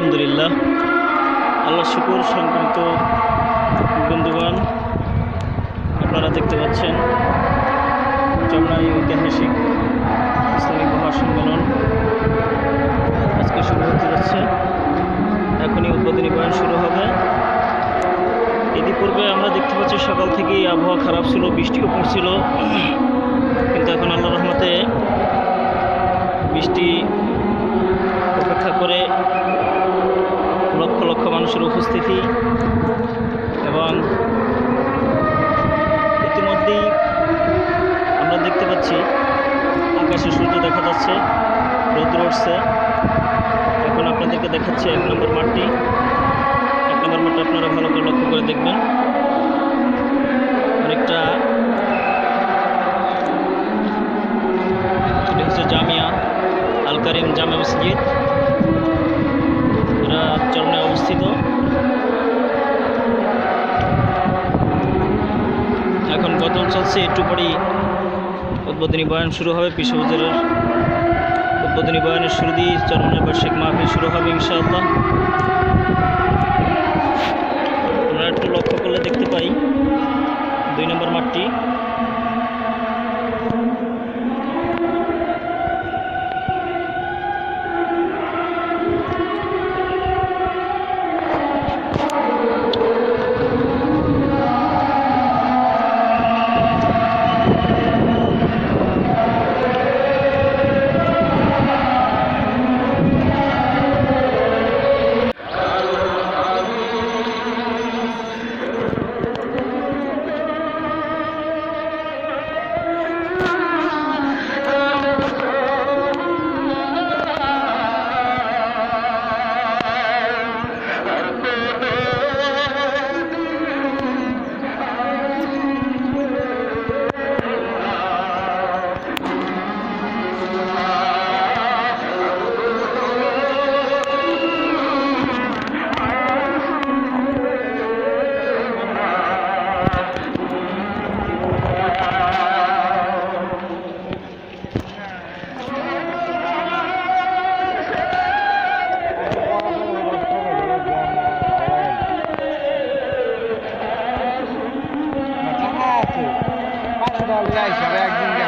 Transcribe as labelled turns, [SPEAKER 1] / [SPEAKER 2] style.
[SPEAKER 1] আলহামদুলিল্লাহ। আল্লাহ শুকুর সংক্রান্ত বন্ধুগণ, আপনারা দেখতে পাচ্ছেন চমড়াই ঐতিহাসিক ইসলামিক মহা সম্মেলন আজকে শুরু হতে যাচ্ছে। এখনই উদ্বোধনী বয়ান শুরু হবে। ইতিপূর্বে আমরা দেখতে পাচ্ছি সকাল থেকেই আবহাওয়া খারাপ ছিল, বৃষ্টিও পড়ছিল। কিন্তু এখন আল্লাহ রহমতে আকাশে সূর্য দেখা যাচ্ছে। রৌদ্র উঠছে। এখন আপনাদেরকে দেখাচ্ছি এক নম্বর মাঠটি। এক নম্বর মাঠটা আপনারা ভালো করে লক্ষ্য করে দেখবেন। অনেকটা এটা হচ্ছে জামিয়া আল কারিম জামে মসজিদ। চরণে অবস্থিত। এখন গজল চলছে, একটু পরেই উদ্বোধনী বয়ান শুরু হবে পিসবুজের উদ্বোধনী বয়ানের শুরু দিয়ে চরমনের বার্ষিক মাহফিল শুরু হবে ইনশাআল্লাহ। ভালো লাগছে একদিন